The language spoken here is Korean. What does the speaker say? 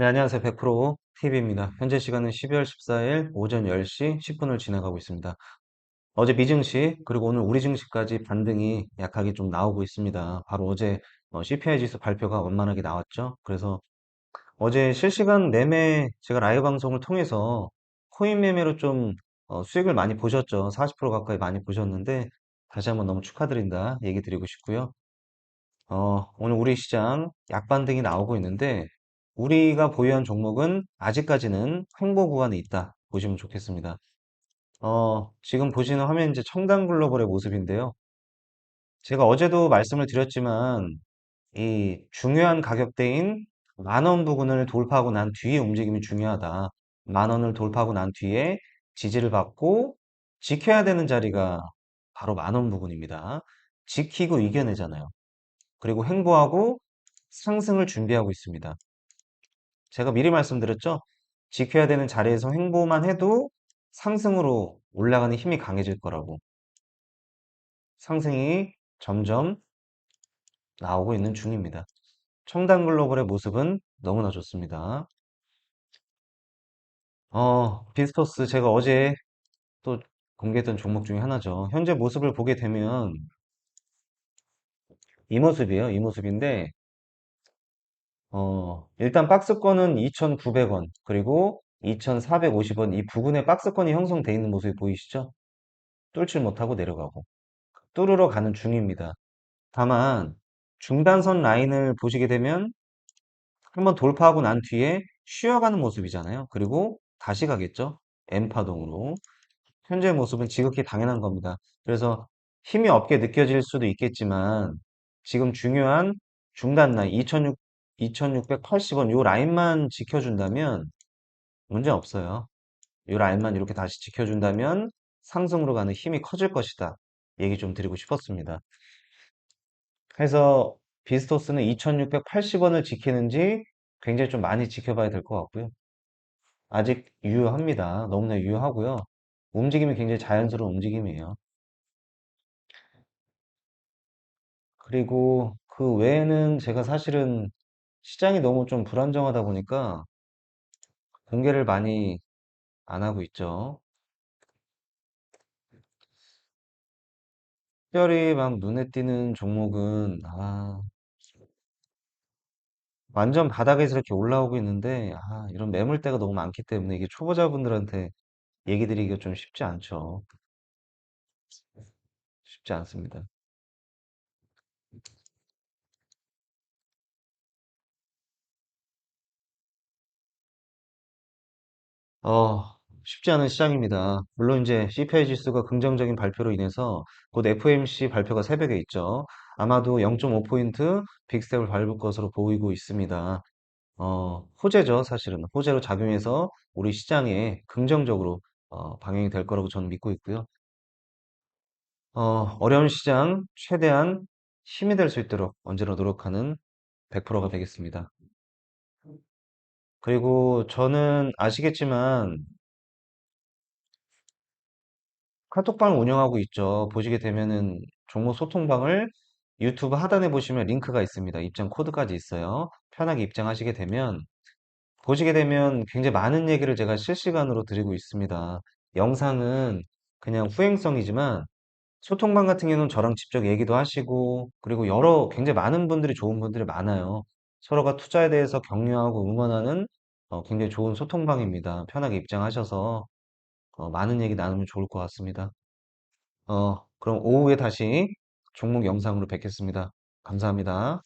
네, 안녕하세요. 100% TV입니다. 현재 시간은 12월 14일 오전 10시 10분을 지나가고 있습니다. 어제 미증시, 그리고 오늘 우리 증시까지 반등이 약하게 좀 나오고 있습니다. 바로 어제 CPI 지수 발표가 원만하게 나왔죠. 그래서 어제 실시간 매매 제가 라이브 방송을 통해서 코인 매매로 좀 어, 수익을 많이 보셨죠. 40% 가까이 많이 보셨는데 다시 한번 너무 축하드린다 얘기 드리고 싶고요. 어, 오늘 우리 시장 약반등이 나오고 있는데 우리가 보유한 종목은 아직까지는 횡보 구간에 있다 보시면 좋겠습니다. 어, 지금 보시는 화면 이제 청단 글로벌의 모습인데요. 제가 어제도 말씀을 드렸지만 이 중요한 가격대인 만원 부근을 돌파하고 난 뒤에 움직임이 중요하다. 만 원을 돌파하고 난 뒤에 지지를 받고 지켜야 되는 자리가 바로 만원 부근입니다. 지키고 이겨내잖아요. 그리고 횡보하고 상승을 준비하고 있습니다. 제가 미리 말씀드렸죠? 지켜야 되는 자리에서 횡보만 해도 상승으로 올라가는 힘이 강해질 거라고. 상승이 점점 나오고 있는 중입니다. 청단 글로벌의 모습은 너무나 좋습니다. 어, 비스토스 제가 어제 또 공개했던 종목 중에 하나죠. 현재 모습을 보게 되면 이 모습이에요. 이 모습인데 어, 일단 박스권은 2,900원, 그리고 2,450원 이 부근에 박스권이 형성되어 있는 모습이 보이시죠? 뚫질 못하고 내려가고 뚫으러 가는 중입니다. 다만 중단선 라인을 보시게 되면 한번 돌파하고 난 뒤에 쉬어가는 모습이잖아요. 그리고 다시 가겠죠? M파동으로. 현재 모습은 지극히 당연한 겁니다. 그래서 힘이 없게 느껴질 수도 있겠지만 지금 중요한 중단 라인 2,600 2680원 요 라인만 지켜준다면 문제 없어요. 요 라인만 이렇게 다시 지켜준다면 상승으로 가는 힘이 커질 것이다. 얘기 좀 드리고 싶었습니다. 그래서 비스토스는 2680원을 지키는지 굉장히 좀 많이 지켜봐야 될 것 같고요. 아직 유효합니다. 너무나 유효하고요. 움직임이 굉장히 자연스러운 움직임이에요. 그리고 그 외에는 제가 사실은 시장이 너무 좀 불안정하다 보니까 공개를 많이 안 하고 있죠. 특별히 막 눈에 띄는 종목은 아, 완전 바닥에서 이렇게 올라오고 있는데 아, 이런 매물대가 너무 많기 때문에 이게 초보자분들한테 얘기 드리기가 좀 쉽지 않죠. 쉽지 않습니다. 어, 쉽지 않은 시장입니다. 물론 이제 CPI 지수가 긍정적인 발표로 인해서 곧 FOMC 발표가 새벽에 있죠. 아마도 0.5포인트 빅스텝을 밟을 것으로 보이고 있습니다. 어, 호재죠, 사실은. 호재로 작용해서 우리 시장에 긍정적으로 어, 방영이 될 거라고 저는 믿고 있고요. 어, 어려운 시장 최대한 힘이 될 수 있도록 언제나 노력하는 100%가 되겠습니다. 그리고 저는 아시겠지만 카톡방을 운영하고 있죠. 보시게 되면은 종목 소통방을 유튜브 하단에 보시면 링크가 있습니다. 입장 코드까지 있어요. 편하게 입장하시게 되면 보시게 되면 굉장히 많은 얘기를 제가 실시간으로 드리고 있습니다. 영상은 그냥 후행성이지만 소통방 같은 경우는 저랑 직접 얘기도 하시고 그리고 여러 굉장히 많은 분들이 좋은 분들이 많아요. 서로가 투자에 대해서 격려하고 응원하는 어, 굉장히 좋은 소통방입니다. 편하게 입장하셔서 어, 많은 얘기 나누면 좋을 것 같습니다. 어, 그럼 오후에 다시 종목 영상으로 뵙겠습니다. 감사합니다.